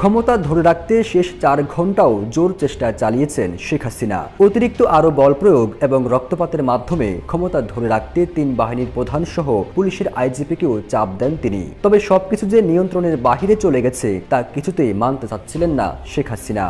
ক্ষমতা ধরে রাখতে শেষ চার ঘন্টাও জোর চেষ্টা চালিয়েছেন শেখ হাসিনা। অতিরিক্ত আরও বল প্রয়োগ এবং রক্তপাতের মাধ্যমে ক্ষমতা ধরে রাখতে তিন বাহিনীর প্রধান সহ পুলিশের আইজিপিকেও চাপ দেন তিনি। তবে সবকিছু যে নিয়ন্ত্রণের বাহিরে চলে গেছে তা কিছুতেই মানতে চাচ্ছিলেন না শেখ হাসিনা।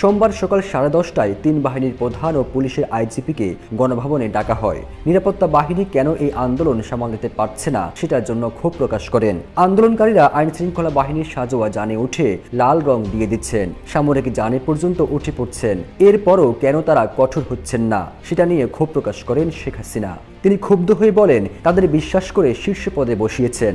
সোমবার সকাল সাড়ে দশটায় তিন বাহিনীর প্রধান ও পুলিশের আইজিপিকে গণভবনে ডাকা হয়। নিরাপত্তা বাহিনী কেন এই আন্দোলন সামাল দিতে পারছে না সেটার জন্য ক্ষোভ প্রকাশ করেন। আন্দোলনকারীরা আইন শৃঙ্খলা বাহিনীর সাজোয়া জানে উঠে লাল রং দিয়ে দিচ্ছেন। সামরিক জানে পর্যন্ত উঠে পড়ছেন। এরপরও কেন তারা কঠোর হচ্ছেন না সেটা নিয়ে ক্ষোভ প্রকাশ করেন শেখ হাসিনা। তিনি ক্ষুব্ধ হয়ে বলেন, তাদের বিশ্বাস করে শীর্ষ পদে বসিয়েছেন।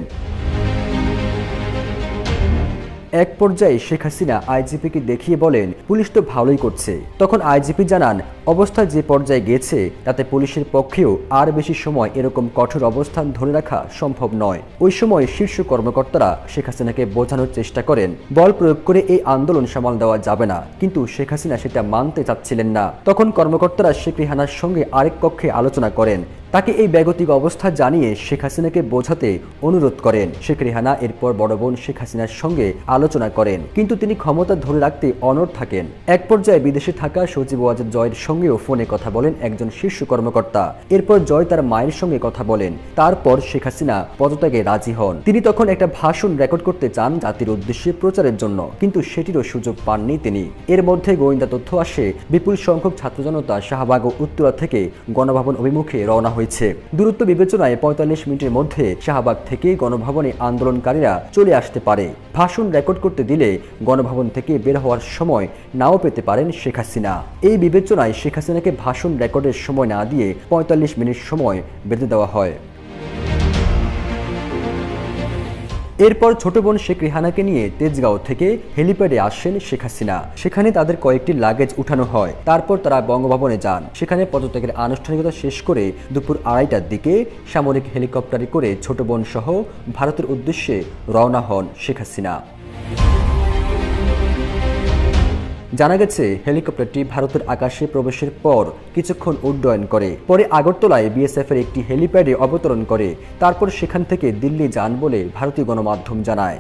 এক পর্যায়ে শেখ হাসিনা আইজিপিকে দেখিয়ে বলেন, পুলিশ তো ভালোই করছে। তখন আইজিপি জানান, অবস্থা যে পর্যায়ে গেছে, তাতে পুলিশের পক্ষেও আর বেশি সময় এরকম কঠোর অবস্থান ধরে রাখা সম্ভব নয়। ওই সময় শীর্ষ কর্মকর্তারা শেখ হাসিনাকে বোঝানোর চেষ্টা করেন, বল প্রয়োগ করে এই আন্দোলন সামাল দেওয়া যাবে না। কিন্তু শেখ হাসিনা সেটা মানতে চাচ্ছিলেন না। তখন কর্মকর্তারা শেখ রিহানার সঙ্গে আরেক কক্ষে আলোচনা করেন। তাকে এই ব্যাগতিক অবস্থা জানিয়ে শেখ হাসিনাকে বোঝাতে অনুরোধ করেন। শেখ রেহানা এরপর বড় বোন শেখ হাসিনার সঙ্গে আলোচনা করেন। কিন্তু তিনি ক্ষমতা ধরে রাখতে অনড় থাকেন। এক পর্যায়ে বিদেশে থাকা সচিব ওয়াজেদ জয়ের সঙ্গেও ফোনে কথা বলেন একজন শীর্ষ কর্মকর্তা। এরপর জয় তার মায়ের সঙ্গে কথা বলেন। তারপর শেখ হাসিনা পদত্যাগে রাজি হন। তিনি তখন একটা ভাষণ রেকর্ড করতে চান জাতির উদ্দেশ্যে প্রচারের জন্য, কিন্তু সেটিরও সুযোগ পাননি তিনি। এর মধ্যে গোয়েন্দা তথ্য আসে, বিপুল সংখ্যক ছাত্র জনতা শাহবাগ ও উত্তরা থেকে গণভবন অভিমুখে রওনা হয়েছে। দূরত্ব বিবেচনায় পঁয়তাল্লিশ মিনিটের মধ্যে শাহবাগ থেকে গণভবনে আন্দোলনকারীরা চলে আসতে পারে। ভাষণ রেকর্ড করতে দিলে গণভবন থেকে বের হওয়ার সময় নাও পেতে পারেন শেখ হাসিনা। এই বিবেচনায় শেখ হাসিনাকে ভাষণ রেকর্ডের সময় না দিয়ে পঁয়তাল্লিশ মিনিট সময় বেঁধে দেওয়া হয়। এরপর ছোট বোন শেখ রেহানাকে নিয়ে তেজগাঁও থেকে হেলিপ্যাডে আসেন শেখ হাসিনা। সেখানে তাদের কয়েকটি লাগেজ উঠানো হয়। তারপর তারা বঙ্গভবনে যান। সেখানে পদত্যাগের আনুষ্ঠানিকতা শেষ করে দুপুর আড়াইটার দিকে সামরিক হেলিকপ্টারে করে ছোট বোন সহ ভারতের উদ্দেশ্যে রওনা হন শেখ হাসিনা। জানা গেছে, হেলিকপ্টারটি ভারতের আকাশে প্রবেশের পর কিছুক্ষণ উড্ডয়ন করে, পরে আগরতলায় বিএসএফ এর একটি হেলিপ্যাডে অবতরণ করে, তারপর সেখান থেকে দিল্লি যান বলে ভারতীয় গণমাধ্যম জানায়।